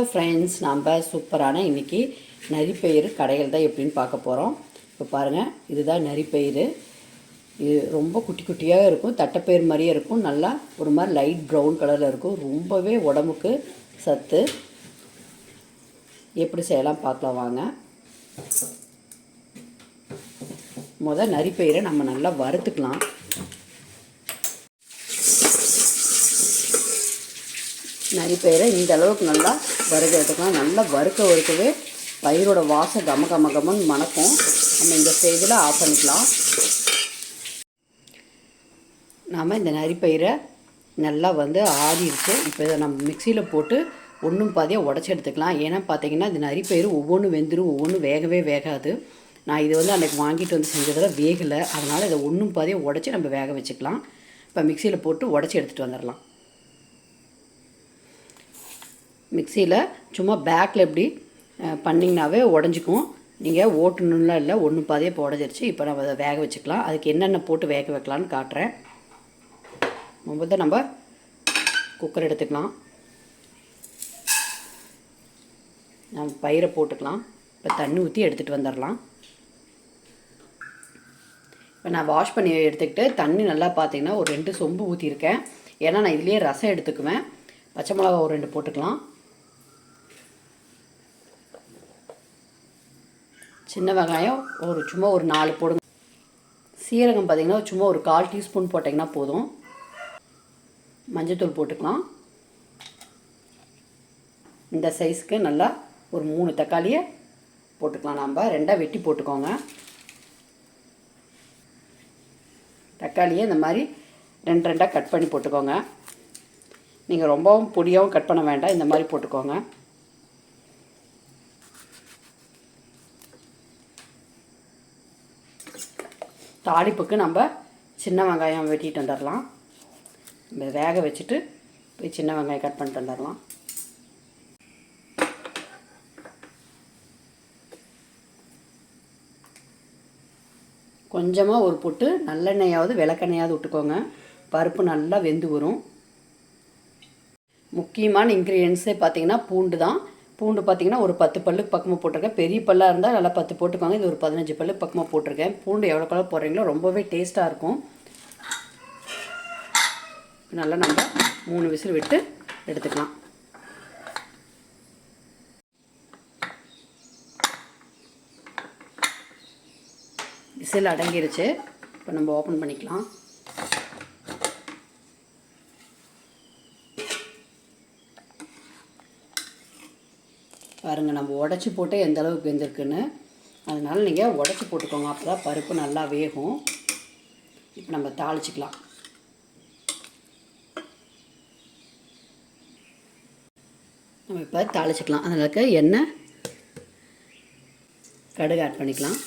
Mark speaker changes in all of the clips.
Speaker 1: Hello friends நம்ம சூப்பரான இன்றைக்கி நரிப்பயிறு கடைகள் தான் எப்படின்னு பார்க்க போகிறோம் இப்போ பாருங்கள் இதுதான் நரிப்பயிறு. இது ரொம்ப குட்டி குட்டியாக இருக்கும். தட்டைப்பயிறு மாதிரியே இருக்கும். நல்லா ஒரு மாதிரி லைட் ப்ரௌன் கலரில் இருக்கும். ரொம்பவே உடம்புக்கு சத்து. எப்படி செய்யலாம் பார்க்கலாம் வாங்க. முத நரிப்பயிரை நம்ம நல்லா வறுத்துக்கலாம். நரிப்பயிரை இந்த அளவுக்கு நல்லா வறுக்க எடுத்துக்கலாம் நல்லா வறுக்க வறுக்கவே பயிரோட வாசம் கம கம கமன்னு மணக்கும். நம்ம இந்த ஸ்டேஜில் ஆஃப் பண்ணிக்கலாம். நாம் இந்த நரிப்பயிரை நல்லா வந்து ஆறிடுச்சு. இப்போ இதை நம்ம மிக்சியில் போட்டு ஒன்றும் பாதியாக உடச்சி எடுத்துக்கலாம். ஏன்னா பார்த்தீங்கன்னா இந்த நரிப்பயிறு ஒவ்வொன்றும் வெந்துடும் ஒவ்வொன்றும் வேகவே வேகாது. நான் இது வந்து அன்றைக்கி வாங்கிட்டு வந்து செஞ்சதில் வேகலை. அதனால் இதை ஒன்றும் பாதியாக உடச்சி நம்ம வேக வச்சுக்கலாம். இப்போ மிக்சியில் போட்டு உடச்சி எடுத்துகிட்டு வந்துடலாம். மிக்சியில் சும்மா பேக்கில் எப்படி பண்ணிங்கனாவே உடஞ்சிக்கும். நீங்கள் ஓட்டணும்லாம் இல்லை ஒன்று பாதையே இப்போ உடஞ்சிருச்சு. இப்போ நம்ம அதை வேக வச்சுக்கலாம். அதுக்கு என்னென்ன போட்டு வேக வைக்கலான்னு காட்டுறேன். முதல்ல நம்ம குக்கர் எடுத்துக்கலாம். நம்ம பயிரை போட்டுக்கலாம். இப்போ தண்ணி ஊற்றி எடுத்துகிட்டு வந்துடலாம். இப்போ நான் வாஷ் பண்ணி எடுத்துக்கிட்டு தண்ணி நல்லா பார்த்தீங்கன்னா ஒரு ரெண்டு சொம்பு ஊற்றிருக்கேன் ஏன்னா நான் இதுலேயே ரசம் எடுத்துக்குவேன். பச்சை மிளகா ஒரு ரெண்டு போட்டுக்கலாம். சின்ன வெங்காயம் ஒரு சும்மா ஒரு நாலு போடுங்க. சீரகம் பார்த்திங்கன்னா சும்மா ஒரு கால் டீஸ்பூன் போட்டிங்கன்னா போதும். மஞ்சத்தூள் போட்டுக்கலாம். இந்த சைஸ்க்கு நல்லா ஒரு மூணு தக்காளியை போட்டுக்கலாம் நம்ம ரெண்டாக வெட்டி போட்டுக்கோங்க. தக்காளியை இந்த மாதிரி ரெண்டு ரெண்டாக கட் பண்ணி போட்டுக்கோங்க. நீங்கள் ரொம்பவும் பொடியாகவும் கட் பண்ண வேண்டாம். இந்த மாதிரி போட்டுக்கோங்க. தாளிப்புக்கு நம்ம சின்ன வெங்காயம் வெட்டிட்டு வந்துடலாம். நம்ம வேக வச்சுட்டு போய் சின்ன வெங்காயம் கட் பண்ணிட்டு வந்துடலாம். கொஞ்சமாக ஒரு பொட்டு நல்லெண்ணெயாவது விளக்கெண்ணையாவது விட்டுக்கோங்க. பருப்பு நல்லா வெந்து வரும். முக்கியமான இன்க்ரீடியன்ஸே பார்த்தீங்கன்னா பூண்டு தான். பூண்டு பார்த்தீங்கன்னா ஒரு பத்து பல்லுக்கு பக்கமாக போட்டிருக்கேன். பெரிய பல்லாக இருந்தால் நல்லா பத்து போட்டுக்கோங்க. இது ஒரு பதினஞ்சு பல்லுக்கு பக்கமாக போட்டிருக்கேன். பூண்டு எவ்வளோ கலர் போடுறீங்களோ ரொம்பவே டேஸ்ட்டாக இருக்கும். நல்லா நம்ம மூணு விசில் விட்டு எடுத்துக்கலாம். விசில் அடங்கிருச்சு. இப்போ நம்ம ஓப்பன் பண்ணிக்கலாம். பாருங்கள் நம்ம உடச்சி போட்டு எந்த அளவுக்கு வெந்திருக்குன்னு. அதனால் நீங்கள் உடச்சி போட்டுக்கோங்க. அப்போ தான் பருப்பு நல்லா வேகும். இப்போ நம்ம தாளிச்சிக்கலாம். நம்ம இப்போ தாளிச்சிக்கலாம். அதற்கு எண்ணெய் கடுகு ஆட் பண்ணிக்கலாம்.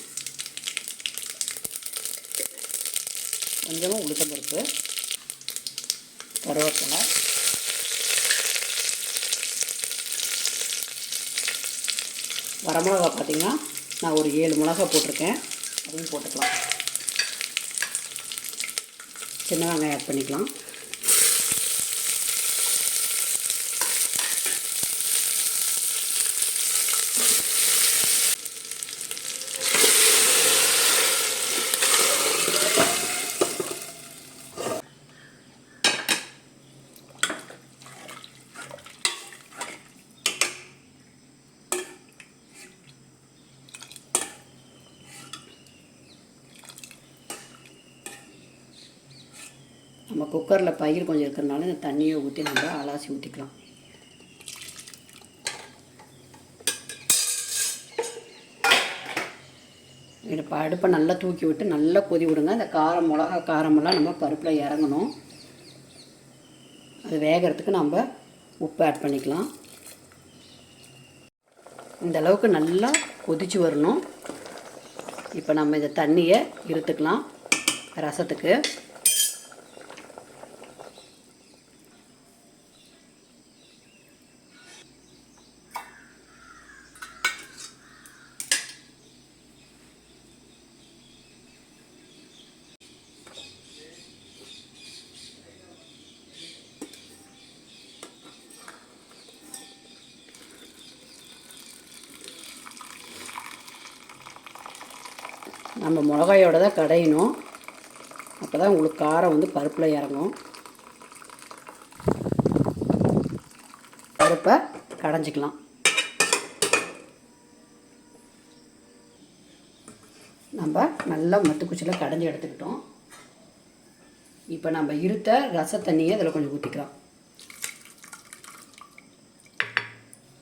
Speaker 1: கொஞ்சமாக உளுத்த பருப்பு கருவேப்பிலை வரமிளகா பார்த்தீங்கன்னா நான் ஒரு ஏழு மிளகா போட்டிருக்கேன். அதையும் போட்டுக்கலாம். சின்ன வெங்காயம் ஆட் பண்ணிக்கலாம். நம்ம குக்கரில் பயிர் கொஞ்சம் இருக்கிறனால இந்த தண்ணியை ஊற்றி நம்ம அலாசி ஊற்றிக்கலாம் இப்போ அடுப்பை நல்லா தூக்கி விட்டு நல்லா கொதி விடுங்க. அந்த காரம் மிளகா காரமெல்லாம் நம்ம பருப்பில் இறங்கணும். அது வேகிறதுக்கு நம்ம உப்பு ஆட் பண்ணிக்கலாம். இந்த அளவுக்கு நல்லா கொதிச்சு வரணும். இப்போ நம்ம இந்த தண்ணியை இருத்துக்கலாம் ரசத்துக்கு. நம்ம மிளகாயோட தான் கடையணும். அப்போ தான் உங்களுக்கு காரம் வந்து பருப்பில் இறங்கும். பருப்பை கடைஞ்சிக்கலாம். நம்ம நல்லா மத்துக்குச்சியில் கடைஞ்சி எடுத்துக்கிட்டோம். இப்போ நம்ம இருத்த ரச தண்ணியை இதில் கொஞ்சம் ஊற்றிக்கலாம்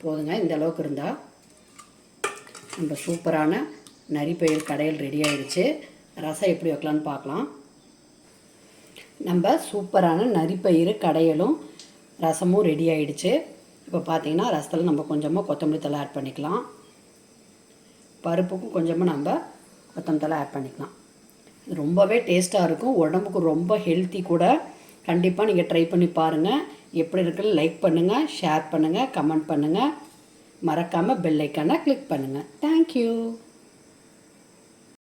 Speaker 1: போதுங்க இந்த அளவுக்கு இருந்தால் நம்ம சூப்பரான நரிப்பயிர் கடையில் ரெடி ஆயிடுச்சு ரசம் எப்படி வைக்கலான்னு பார்க்கலாம். நம்ம சூப்பரான நரிப்பயிறு கடையலும் ரசமும் ரெடி ஆயிடுச்சு. இப்போ பார்த்தீங்கன்னா ரசத்தில் நம்ம கொஞ்சமாக கொத்தமல்லி தலை ஆட் பண்ணிக்கலாம். பருப்புக்கும் கொஞ்சமாக நம்ம கொத்தமல்லி தலை ஆட் பண்ணிக்கலாம். இது ரொம்பவே டேஸ்ட்டாக இருக்கும். உடம்புக்கு ரொம்ப ஹெல்த்தி கூட. கண்டிப்பாக நீங்கள் ட்ரை பண்ணி பாருங்கள் எப்படி இருக்குன்னு லைக் பண்ணுங்கள் ஷேர் பண்ணுங்கள் கமெண்ட் பண்ணுங்கள் மறக்காமல் பெல் ஐக்கானை கிளிக் பண்ணுங்கள் தேங்க்யூ